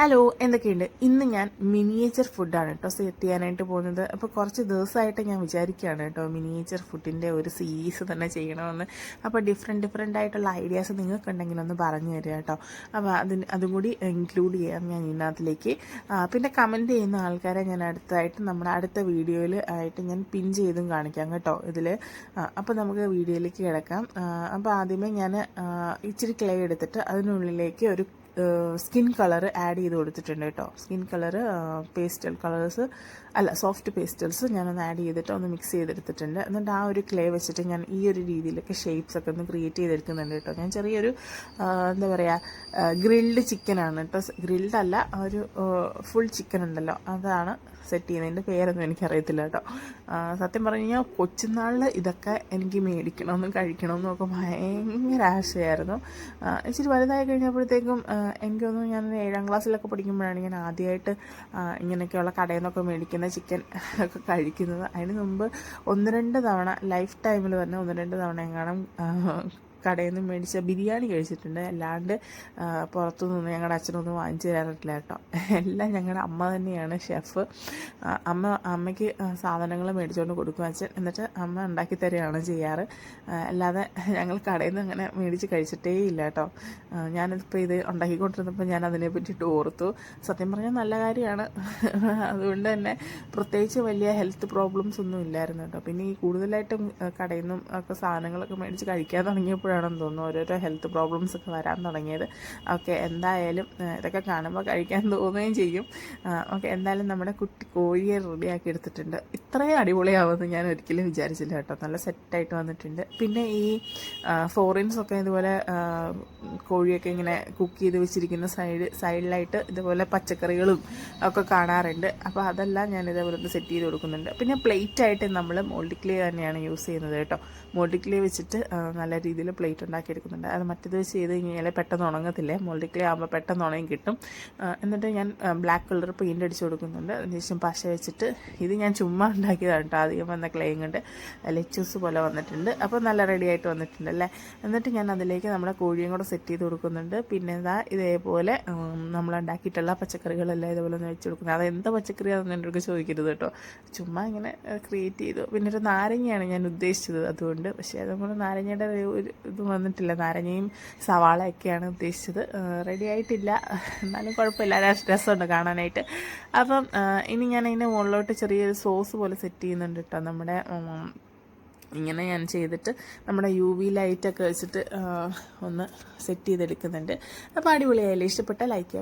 Hello എന്തൊക്കെയുണ്ട്? ഇന്ന് ഞാൻ മിനിയേച്ചർ ഫുഡാണ് കേട്ടോ സെറ്റ് ചെയ്യാനായിട്ട് പോകുന്നത്. അപ്പോൾ കുറച്ച് ദിവസമായിട്ട് ഞാൻ വിചാരിക്കുകയാണ് കേട്ടോ മിനിയേച്ചർ ഫുഡിന്റെ ഒരു സീരീസ് തന്നെ ചെയ്യണമെന്ന്. അപ്പോൾ ഡിഫറെന്റ് ഡിഫറെന്റ് ആയിട്ടുള്ള ഐഡിയാസ് നിങ്ങൾക്കുണ്ടെങ്കിൽ ഒന്ന് പറഞ്ഞു തരിക കേട്ടോ അപ്പോൾ അതിന് അതും കൂടി ഇൻക്ലൂഡ് ചെയ്യാം ഞാൻ ഇതിനകത്തിലേക്ക്. ആ, പിന്നെ കമന്റ് ചെയ്യുന്ന ആൾക്കാരെ ഞാൻ അടുത്തായിട്ട് നമ്മുടെ അടുത്ത വീഡിയോയിൽ ആയിട്ട് ഞാൻ പിൻ ചെയ്തും കാണിക്കാം കേട്ടോ ഇതിൽ അപ്പോൾ നമുക്ക് വീഡിയോയിലേക്ക് കിടക്കാം. അപ്പോൾ ആദ്യമേ ഞാൻ ഇച്ചിരി ക്ലേ എടുത്തിട്ട് അതിനുള്ളിലേക്ക് ഒരു സ്കിൻ കളർ ആഡ് ചെയ്ത് കൊടുത്തിട്ടുണ്ട് കേട്ടോ. സ്കിൻ കളർ പേസ്റ്റൽ കളേഴ്സ് അല്ല സോഫ്റ്റ് പേസ്റ്റൽസ് ഞാനൊന്ന് ആഡ് ചെയ്തിട്ട് ഒന്ന് മിക്സ് ചെയ്തെടുത്തിട്ടുണ്ട്. എന്നിട്ട് ആ ഒരു ക്ലേ വെച്ചിട്ട് ഞാൻ ഈ ഒരു രീതിയിലൊക്കെ ഷേപ്സ് ഒക്കെ ഒന്ന് ക്രിയേറ്റ് ചെയ്തെടുക്കുന്നുണ്ട് കേട്ടോ. ഞാൻ ചെറിയൊരു എന്താ പറയുക ഗ്രിൽഡ് ചിക്കനാണ് കേട്ടോ. ഗ്രിൽഡ് അല്ല ഒരു ഫുൾ ചിക്കൻ ഉണ്ടല്ലോ. അതാണ് സെറ്റ് ചെയ്യുന്നതിന്റെ പേരൊന്നും എനിക്കറിയത്തില്ല കേട്ടോ. സത്യം പറഞ്ഞു കഴിഞ്ഞാൽ കൊച്ചുനാളിൽ ഇതൊക്കെ എനിക്ക് മേടിക്കണമെന്നും കഴിക്കണമെന്നും ഒക്കെ ഭയങ്കര ആശയായിരുന്നു. ഇച്ചിരി വലുതായി കഴിഞ്ഞപ്പോഴത്തേക്കും എനിക്ക് തോന്നുന്നു ഞാൻ ഏഴാം ക്ലാസ്സിലൊക്കെ പഠിക്കുമ്പോഴാണ് ഞാൻ ആദ്യമായിട്ട് ഇങ്ങനെയൊക്കെയുള്ള കടയിൽ നിന്നൊക്കെ മേടിക്കുന്ന ചിക്കൻ ഒക്കെ കഴിക്കുന്നത്. അതിന് മുമ്പ് ഒന്ന് രണ്ട് തവണ ലൈഫ് ടൈമിൽ തന്നെ ഒന്ന് രണ്ട് തവണ എങ്ങാനും കടയിൽ നിന്ന് മേടിച്ച ബിരിയാണി കഴിച്ചിട്ടുണ്ട്. അല്ലാണ്ട് പുറത്തു പുറത്തുനിന്ന് ഞങ്ങളുടെ അച്ഛനൊന്നും വാങ്ങിച്ചു തരാറില്ല കേട്ടോ. എല്ലാം ഞങ്ങളുടെ അമ്മ തന്നെയാണ് ഷെഫ്. അമ്മ അമ്മയ്ക്ക് സാധനങ്ങൾ മേടിച്ചുകൊണ്ട് കൊടുക്കും അച്ഛൻ. എന്നിട്ട് അമ്മ ഉണ്ടാക്കി തരികയാണ് ചെയ്യാറ്. അല്ലാതെ ഞങ്ങൾ കടയിൽ നിന്ന് അങ്ങനെ മേടിച്ച് കഴിച്ചിട്ടേ ഇല്ല കേട്ടോ. ഞാനിപ്പോൾ ഇത് ഉണ്ടാക്കിക്കൊണ്ടിരുന്നപ്പോൾ ഞാൻ അതിനെ പറ്റിയിട്ട് ഓർത്തു. സത്യം പറഞ്ഞാൽ നല്ല കാര്യമാണ്. അതുകൊണ്ട് തന്നെ പ്രത്യേകിച്ച് വലിയ ഹെൽത്ത് പ്രോബ്ലംസ് ഒന്നും ഇല്ലായിരുന്നു കേട്ടോ. പിന്നെ ഈ കൂടുതലായിട്ടും കടയിൽ നിന്നും ഒക്കെ സാധനങ്ങളൊക്കെ മേടിച്ച് കഴിക്കാൻ തുടങ്ങിയപ്പോഴാണെന്ന് തോന്നുന്നു ഓരോരോ ഹെൽത്ത് പ്രോബ്ലംസ് ഒക്കെ വരാൻ തുടങ്ങിയത്. ഓക്കെ എന്തായാലും ഇതൊക്കെ കാണുമ്പോൾ കഴിക്കാൻ തോന്നുകയും ചെയ്യും. ഓക്കെ എന്തായാലും നമ്മുടെ കുട്ടി കോഴിയെ റെഡിയാക്കി എടുത്തിട്ടുണ്ട്. ഇത്രയും അടിപൊളിയാവുമെന്ന് ഞാൻ ഒരിക്കലും വിചാരിച്ചില്ല കേട്ടോ. നല്ല സെറ്റായിട്ട് വന്നിട്ടുണ്ട്. പിന്നെ ഈ ഫോറിൻസ് ഒക്കെ ഇതുപോലെ കോഴിയൊക്കെ ഇങ്ങനെ കുക്ക് ചെയ്ത് വെച്ചിരിക്കുന്ന സൈഡ് സൈഡിലായിട്ട് ഇതുപോലെ പച്ചക്കറികളും ഒക്കെ കാണാറുണ്ട്. അപ്പോൾ അതെല്ലാം ഞാൻ ഇതേപോലെ സെറ്റ് ചെയ്ത് കൊടുക്കുന്നുണ്ട്. പിന്നെ പ്ലേറ്റായിട്ട് നമ്മൾ മോൾഡിക്ലേ തന്നെയാണ് യൂസ് ചെയ്യുന്നത് കേട്ടോ. മോൾഡിക്ലേ വെച്ചിട്ട് നല്ല രീതിയിൽ പ്ലേറ്റ് ഉണ്ടാക്കി എടുക്കുന്നുണ്ട് അത് മറ്റേത് വെച്ച് ചെയ്ത് കഴിഞ്ഞാൽ പെട്ടെന്ന് ഉണങ്ങത്തില്ലേ? മോൾഡി ക്ലേ ആകുമ്പോൾ പെട്ടെന്ന് ഉണങ്ങി കിട്ടും. എന്നിട്ട് ഞാൻ ബ്ലാക്ക് കളർ പെയിന്റ് അടിച്ച് കൊടുക്കുന്നുണ്ട്. അതിനുശേഷം പശ വെച്ചിട്ട് ഇത് ഞാൻ ചുമ്മാ ഉണ്ടാക്കിയതാണ് കേട്ടോ അധികം വന്ന ക്ലേയും കൊണ്ട്. ലെച്ചൂസ് പോലെ വന്നിട്ടുണ്ട്. അപ്പോൾ നല്ല റെഡി ആയിട്ട് വന്നിട്ടുണ്ട് അല്ലേ? എന്നിട്ട് ഞാൻ അതിലേക്ക് നമ്മുടെ കോഴിയും കൂടെ സെറ്റ് ചെയ്ത് കൊടുക്കുന്നുണ്ട്. പിന്നെ ഇതാ ഇതേപോലെ നമ്മൾ ഉണ്ടാക്കിയിട്ടുള്ള പച്ചക്കറികളെല്ലാം ഇതുപോലെ ഒന്ന് വെച്ച് കൊടുക്കുന്നത് അത് എന്താ പച്ചക്കറിയാണെന്ന് എന്റെ അടുത്ത് ചോദിക്കരുത് കേട്ടോ ചുമ്മാ ഇങ്ങനെ ക്രിയേറ്റ് ചെയ്തു. പിന്നെ ഒരു നാരങ്ങയാണ് ഞാൻ ഉദ്ദേശിച്ചത് അതുകൊണ്ട്. പക്ഷേ അതുകൊണ്ട് നാരങ്ങയുടെ ഒരു ഇത് വന്നിട്ടില്ല. നാരങ്ങയും സവാളയൊക്കെയാണ് ഉദ്ദേശിച്ചത്. റെഡി ആയിട്ടില്ല. എന്നാലും കുഴപ്പമില്ല. രസ- രസമുണ്ട് കാണാനായിട്ട്. അപ്പം ഇനി ഞാൻ അതിന്റെ മുകളിലോട്ട് ചെറിയൊരു സോസ് പോലെ സെറ്റ് ചെയ്യുന്നുണ്ട് കേട്ടോ നമ്മുടെ ഇങ്ങനെ ഞാൻ ചെയ്തിട്ട് നമ്മുടെ യു വി ലൈറ്റൊക്കെ വെച്ചിട്ട് ഒന്ന് സെറ്റ് ചെയ്തെടുക്കുന്നുണ്ട്. അപ്പോൾ അടിപൊളിയായാലും ഇഷ്ടപ്പെട്ട ലൈക്ക്